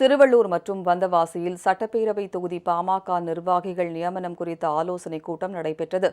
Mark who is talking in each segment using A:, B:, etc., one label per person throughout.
A: திருவள்ளூர் மற்றும் வந்தவாசியில் சட்டப்பேரவை தொகுதி பாமக நிர்வாகிகள் நியமனம் குறித்த ஆலோசனைக் கூட்டம் நடைபெற்றது.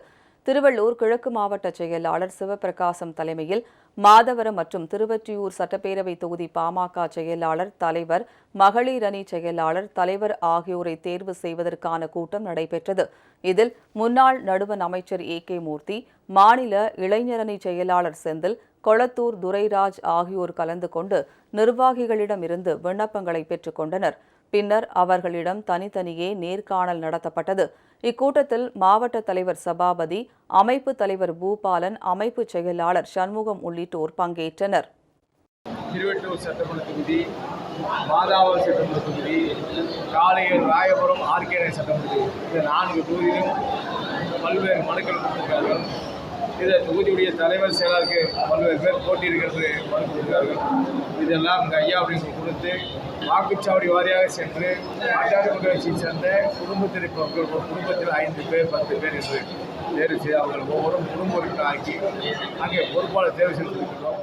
A: திருவள்ளூர் கிழக்கு மாவட்ட செயலாளர் சிவபிரகாசம் தலைமையில் மாதவரம் மற்றும் திருவற்றியூர் சட்டப்பேரவை தொகுதி பாமக செயலாளர் தலைவர் மகளிர் அணி செயலாளர் தலைவர் ஆகியோரை தேர்வு செய்வதற்கான கூட்டம் நடைபெற்றது. இதில் முன்னாள் நடுவண் அமைச்சர் ஏ கே மூர்த்தி மாநில இளைஞரணி செயலாளர் செந்தில் கொளத்தூர் துரைராஜ் ஆகியோர் கலந்து கொண்டு நிர்வாகிகளிடமிருந்து விண்ணப்பங்களை பெற்றுக்கொண்டனர் பின்னர் அவர்களிடம் தனித்தனியே நேர்காணல் நடத்தப்பட்டது. இக்கூட்டத்தில் மாவட்ட தலைவர் சபாபதி அமைப்பு தலைவர் பூபாலன் அமைப்பு செயலாளர் சண்முகம் உள்ளிட்டோர் பங்கேற்றனர்.
B: திருவெட்டூர் சட்டமன்ற தொகுதி மாதாவரம் சட்டமன்ற தொகுதி காளையர் ராயபுரம் ஆர்கேனை சட்டமன்ற தொகுதி. இந்த நான்கு தொகுதியிலும் பல்வேறு மனுக்கள் கொடுத்திருக்கார்கள் இந்த தொகுதியுடைய தலைவர் செயலாளருக்கு பல்வேறு பேர் போட்டியிடுகிறது மனு கொடுக்கிறார்கள் இதெல்லாம் இந்த ஐயா அப்படின்னு கொடுத்து வாக்குச்சாவடி வாரியாக சென்று அதிமுக கட்சியை சேர்ந்த குடும்பத்தில் குடும்பத்தில் ஐந்து பேர் பத்து பேர் என்று தேர்வு செய்து அவர்கள் ஒவ்வொரு குடும்ப ஆக்கி அங்கே பொறுப்பாளர் தேர்வு செய்திருக்கிறோம்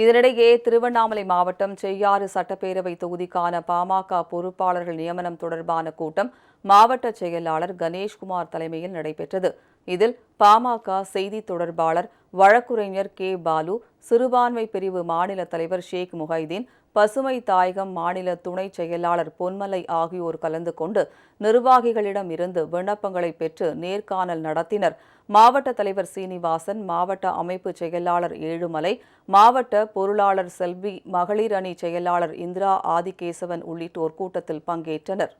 A: இதனிடையே திருவண்ணாமலை மாவட்டம் செய்யாறு சட்டப்பேரவை தொகுதிக்கான பாமக பொறுப்பாளர்கள் நியமனம் தொடர்பான கூட்டம் மாவட்ட செயலாளர் கணேஷ்குமார் தலைமையில் நடைபெற்றது. இதில் பாமக செய்தி தொடர்பாளர் வழக்குரைஞர் கே. பாலு சிறுபான்மை பிரிவு மாநில தலைவர் ஷேக் முஹைதீன் பசுமை தாயகம் மாநில துணை செயலாளர் பொன்மலை ஆகியோர் கலந்து கொண்டு நிர்வாகிகளிடம் இருந்து விண்ணப்பங்களை பெற்று நேர்காணல் நடத்தினர். மாவட்ட தலைவர் சீனிவாசன் மாவட்ட அமைப்பு செயலாளர் ஏழுமலை மாவட்ட பொருளாளர் செல்வி மகளிர் அணி செயலாளர் இந்திரா ஆதிகேசவன் உள்ளிட்டோர் கூட்டத்தில் பங்கேற்றனர்.